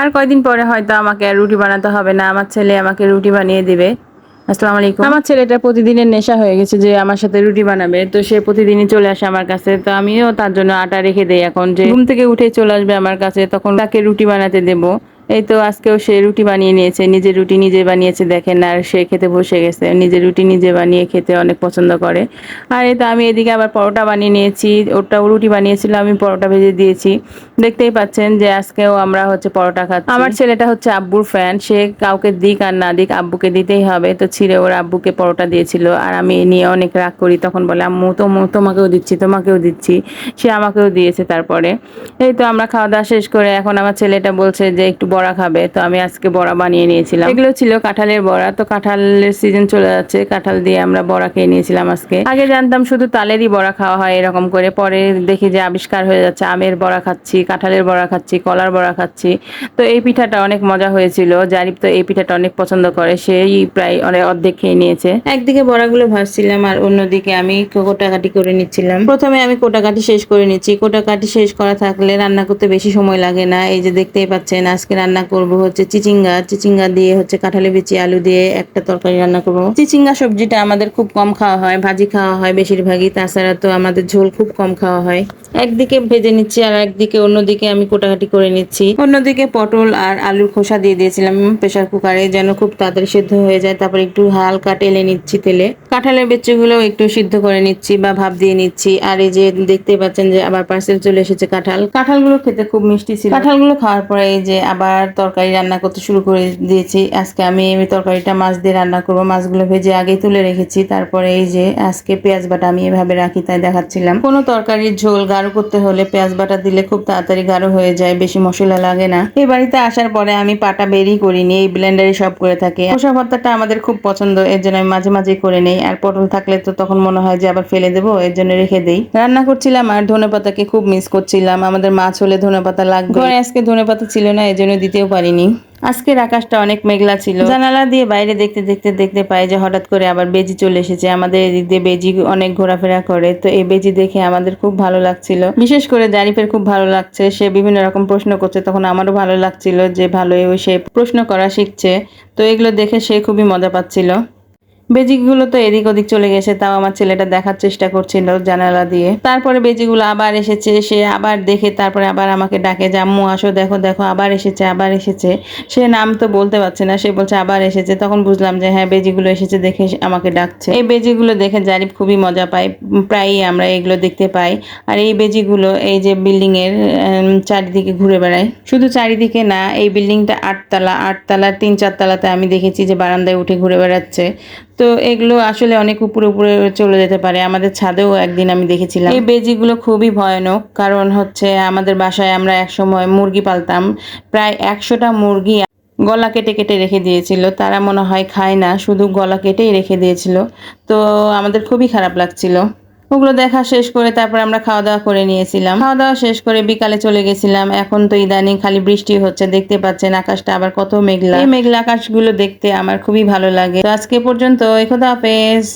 আর কয়দিন পরে হয়তো আমাকে আর রুটি বানাতে হবে না, আমার ছেলে আমাকে রুটি বানিয়ে দেবে। আসসালামু আলাইকুম। আমার ছেলেটা প্রতিদিনের নেশা হয়ে গেছে যে আমার সাথে রুটি বানাবে, তো সে প্রতিদিনই চলে আসে আমার কাছে, তো আমিও তার জন্য আটা রেখে দেই এখন যে ঘুম থেকে উঠে চলে আসবে আমার কাছে, তখন তাকে রুটি বানাতে দেবো। এই তো আজকেও সে রুটি বানিয়ে নিয়েছে নিজে রুটি নিজে বানিয়েছে দেখেন, আর সে খেতে বসে গেছে, নিজের রুটি নিজে বানিয়ে খেতে অনেক পছন্দ করে। আর এই তো আমি এদিকে আবার পরোটা বানিয়ে নিয়েছি ওটাও রুটি বানিয়েছিল, আমি পরোটা ভেজে দিয়েছি। দেখতেই পাচ্ছেন যে আজকেও আমরা হচ্ছে পরোটা খাচ্ছি। আমার ছেলেটা হচ্ছে আব্বুর ফ্যান সে কাউকে দিক আর না দিক আব্বুকে দিতেই হবে, তো ছিঁড়ে ওর আব্বুকে পরোটা দিয়েছিল। আর আমি এ নিয়ে অনেক রাগ করি, তখন বলে, আম্মু, তো তোমাকেও দিচ্ছি তোমাকেও দিচ্ছি। সে আমাকেও দিয়েছে তারপরে। এই তো আমরা খাওয়া দাওয়া শেষ করে, এখন আমার ছেলেটা বলছে যে, একটু বড়া খাবে তো আমি আজকে বড়া বানিয়ে নিয়েছিলাম। এগুলো ছিল কাঁঠালের বড়া তো কাঁঠালের সিজন চলে যাচ্ছে কাঁঠাল দিয়ে আমরা বড়া খেয়ে নিয়েছিলাম আজকে। আগে জানতাম শুধু তালেরই বড়া খাওয়া হয় এরকম করে পরে দেখি যে আবিষ্কার হয়ে যাচ্ছে আমের বড়া খাচ্ছি কাঁঠালের বড়া খাচ্ছি কলার বড়া খাচ্ছি। তো এই পিঠাটা অনেক মজা হয়েছিল জারিফ তো এই পিঠাটা অনেক পছন্দ করে সেই প্রায় অনেক অর্ধেক খেয়ে নিয়েছে। একদিকে বড়াগুলো ভাজছিলাম আর অন্যদিকে আমি কোটাকাটি করে নিচ্ছিলাম। প্রথমে আমি কোটাকাটি শেষ করে নিচ্ছি কোটাকাটি শেষ করা থাকলে রান্না করতে বেশি সময় লাগে না এই যে দেখতেই পাচ্ছেন আজকে রান্না করব হচ্ছে চিচিঙ্গা। চিচিঙ্গা দিয়ে হচ্ছে কাঁঠালি বিচি, আলু দিয়ে একটা তরকারি রান্না করব। চিচিঙ্গা সবজিটা আমাদের খুব কম খাওয়া হয়, ভাজি খাওয়া হয় বেশিরভাগই। তাছাড়া তো আমাদের ঝোল খুব কম খাওয়া হয়। একদিকে ভেজে নিচ্ছি আর একদিকে অন্যদিকে আমি কোটাকাটি করে নিচ্ছি। অন্যদিকে পটল আর আলুর খোসা দিয়ে দিয়েছিলাম প্রেশার কুকারে, যেন খুব তাড়াতাড়ি সেদ্ধ হয়ে যায়। তারপর একটু হালকা টেলে নিচ্ছি তেলে। কাঁঠালের বেচেগুলো একটু সিদ্ধ করে নিচ্ছি বা ভাপ দিয়ে নিচ্ছি। আর এই যে দেখতে পাচ্ছেন যে আবার পার্সেল চলে এসেছে কাঁঠাল। কাঁঠালগুলো খেতে খুব মিষ্টি ছিল। কাঁঠালগুলো খাওয়ার পরে এই যে আবার তরকারি রান্না করতে শুরু করে দিয়েছি। আজকে আমি এই তরকারিটা মাছ দিয়ে রান্না করব। মাছগুলো ভেজে আগেই তুলে রেখেছি। তারপরে এই যে আজকে পেঁয়াজ বাটা আমি এভাবে রাখি তাই দেখাচ্ছিলাম। কোনো তরকারির ঝোল গাঢ় করতে হলে পেঁয়াজ বাটা দিলে খুব তাড়াতাড়ি গাঢ় হয়ে যায় বেশি মশলা লাগে না। এই বাড়িতে আসার পরে আমি পাটা বেরি করিনি এই ব্লেন্ডারে সব করে থাকি। খোসা ভর্তাটা আমাদের খুব পছন্দ এর জন্য আমি মাঝে মাঝে করে নেই। আর পটল থাকলে তো তখন মনে হয় যে আবার ফেলে দেবো এর জন্য রেখে দেই। রান্না করছিলাম আর ধনে পাতাকে খুব মিস করছিলাম। আমাদের মাছ হলে ধনে পাতা লাগবে। ঘরে আজকে ধনে পাতা ছিল না এই জন্য দিতেও পারিনি। আজকের আকাশটা অনেক মেঘলা ছিল। জানালা দিয়ে বাইরে দেখতে দেখতে দেখতে পাই যে হঠাৎ করে আবার বেজি চলে এসেছে। আমাদের এদিক দিয়ে বেজি অনেক ঘোরাফেরা করে তো এই বেজি দেখে আমাদের খুব ভালো লাগছিল। বিশেষ করে জারিফের খুব ভালো লাগছে। সে বিভিন্ন রকম প্রশ্ন করছে তখন আমারও ভালো লাগছিল যে ভালোই সে প্রশ্ন করা শিখছে। তো এগুলো দেখে সে খুবই মজা পাচ্ছিল। বেজিগুলো তো এদিক ওদিক চলে গেছে, তাও আমার ছেলেটা দেখার চেষ্টা করছিল জানালা দিয়ে। তারপরে বেজিগুলো আবার এসেছে, সে আবার দেখে, তারপরে আবার আমাকে ডাকে জাম্মু আসো, দেখো দেখো, আবার এসেছে আবার এসেছে। সে নাম তো বলতে পারছে না, সে বলছে, আবার এসেছে। তখন বুঝলাম যে হ্যাঁ বেজিগুলো এসেছে দেখে আমাকে ডাকছে। এই বেজিগুলো দেখে জারিফ খুবই মজা পাই প্রায়ই আমরা এগুলো দেখতে পাই। আর এই বেজিগুলো, এই যে বিল্ডিং এর চারিদিকে ঘুরে বেড়ায়। শুধু চারিদিকে না, এই বিল্ডিংটা আটতলা, আটতলার তিন চারতলাতে আমি দেখেছি যে বারান্দায় উঠে ঘুরে বেড়াচ্ছে। তো এগুলো আসলে অনেক উপরে উপরে চলে যেতে পারে। আমাদের ছাদেও একদিন আমি দেখেছিলাম। এই বেজিগুলো খুবই ভয়ানক, কারণ হচ্ছে আমাদের বাসায় আমরা একসময় মুরগি পালতাম। প্রায় একশোটা মুরগি গলা কেটে কেটে রেখে দিয়েছিল। তারা মনে হয় খায় না, শুধু গলা কেটেই রেখে দিয়েছিল। তো আমাদের খুবই খারাপ লাগছিল। ওগুলো দেখা শেষ করে তারপর আমরা খাওয়া দাওয়া করে নিয়েছিলাম। খাওয়া দাওয়া শেষ করে বিকালে চলে গেছিলাম। এখন তো ইদানিং খালি বৃষ্টি হচ্ছে, দেখতে পাচ্ছেন আকাশটা আবার কত মেঘলা। এই মেঘলা আকাশগুলো দেখতে আমার খুবই ভালো লাগে। তো আজকে পর্যন্ত খোদা হাফেজ।